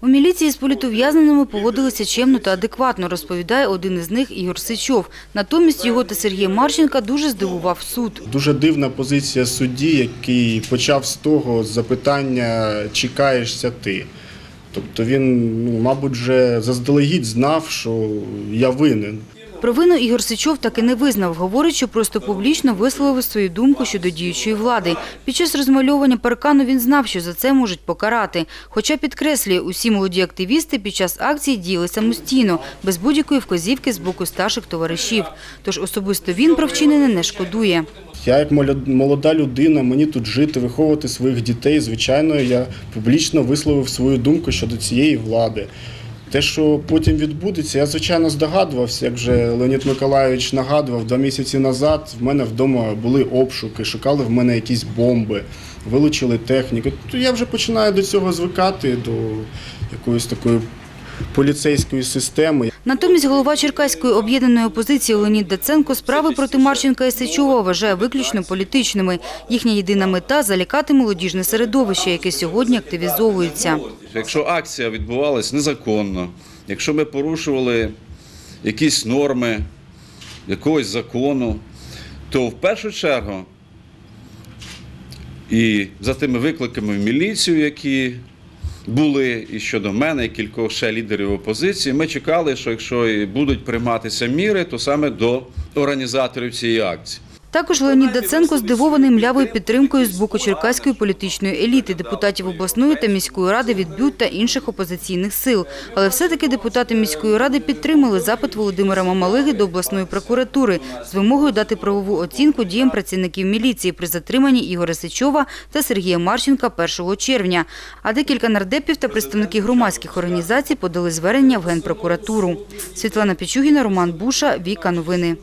У міліції з політов'язненими поводилися чемно та адекватно, розповідає один із них Ігор Сичов. Натомість його та Сергія Марченка дуже здивував суд. Дуже дивна позиція судді, який почав з того запитання чекаєшся ти. Тобто він, ну, мабуть, вже заздалегідь знав, що я винен. Провину Ігор Сичов таки не визнав, говорить, що просто публічно висловив свою думку щодо діючої влади. Під час розмальовування паркану він знав, що за це можуть покарати. Хоча підкреслює, усі молоді активісти під час акції діяли самостійно, без будь-якої вказівки з боку старших товаришів. Тож особисто він про вчинене не шкодує. Я як молода людина, мені тут жити, виховувати своїх дітей. Звичайно, я публічно висловив свою думку щодо цієї влади. Те, що потім відбудеться, я звичайно здогадувався, як вже Леонід Миколаївич нагадував, два місяці назад в мене вдома були обшуки, шукали в мене якісь бомби, вилучили техніку. То я вже починаю до цього звикати, до якоїсь такої поліцейської системи. Натомість голова Черкаської об'єднаної опозиції Леонід Даценко справи проти Марченка і Сичова вважає виключно політичними. Їхня єдина мета – залякати молодіжне середовище, яке сьогодні активізовується. Якщо акція відбувалась незаконно, якщо ми порушували якісь норми якогось закону, то в першу чергу і за тими викликами в міліцію, які були і щодо мене, і кількох ще лідерів опозиції, ми чекали, що якщо і будуть прийматися міри, то саме до організаторів цієї акції. Також Леонід Даценко здивований млявою підтримкою з боку черкаської політичної еліти, депутатів обласної та міської ради від БЮТ та інших опозиційних сил. Але все-таки депутати міської ради підтримали запит Володимира Мамалиги до обласної прокуратури з вимогою дати правову оцінку діям працівників міліції при затриманні Ігоря Сичова та Сергія Марченка 1 червня. А декілька нардепів та представники громадських організацій подали звернення в Генпрокуратуру. Світлана Пічугіна, Роман Буша, Віка Новини.